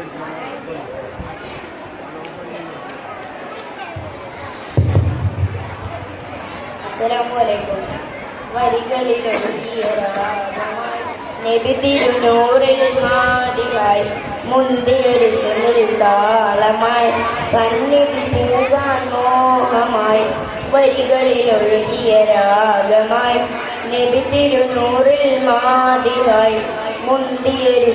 അസ്സലാമലൈക്കും വരികളിലൊഴുകിയ നബി തിരുനൂറിൽ മാടിയായി മുന്തിയൊരു സുനിൽ താളമായി. സന്നിധി പൂകാൻ മോഹമായി. വരികളിലൊഴുകിയ രാഗമായി നബി തിരുനൂറിൽ മാതിരായി. മുന്തിയൊരു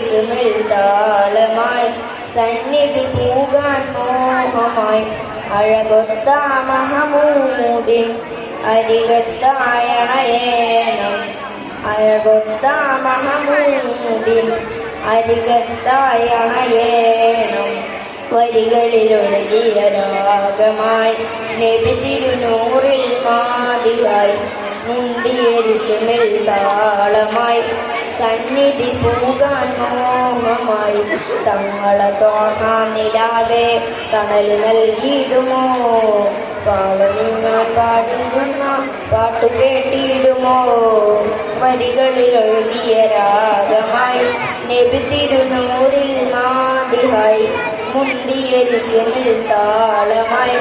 താളമായി സന്നിധി പൂകാൻ മോഹമായി. അഴകൊത്ത മഹമൂദിൻ അരികത്തായണയേണം. അഴകൊത്ത മഹമൂദിൻ അരികത്തായണയേണം. വരികളിലൊഴുകിയ രാഗമായി നബി തിരുനൂറിൽ മാതിയായി. മുന്തിയരിസുമിൽ താളമായി സന്നിധി പൂകാൻ മോഹമായി തങ്ങളെ തോന്നാൻ നിലാവേ തണൽ നൽകിയിടുമോ പാവനിങ്ങാൻ പാടുന്ന പാട്ടു കേട്ടിടുമോ? വരികളിൽ ഒഴുകിയ രാഗമായി നബി തിരുനൂറിൽ മാതിഹായി മുന്തിയരിസുമിൽ താളമായി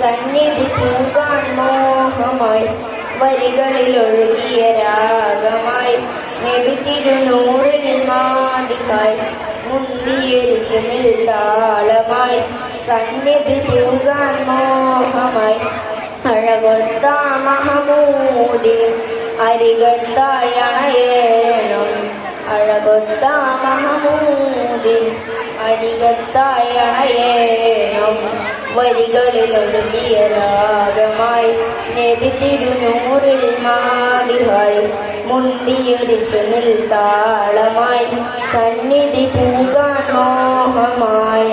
സന്നിധി പൂകാൻ മോഹമായി വരികളിൽ ഒഴുകിയ രാഗമായി നബി തിരുനൂറിൽ മാടിക്കായി മുന്തിയരിസുമിൽ താളമായി സന്നിധി പൂകാൻ മോഹമായി അഴകൊത്ത മഹമൂദിൽ അരികത്തായണയേണം അഴകൊത്ത മഹമൂദിൽ വരികളിൽ ഒഴുകിയ രാഗമായി നബി തിരുനൂറിൽ മാതിഹായി മുന്തിയൊരു സുനിൽ താളമായി. സന്നിധി പൂകാൻ മോഹമായി.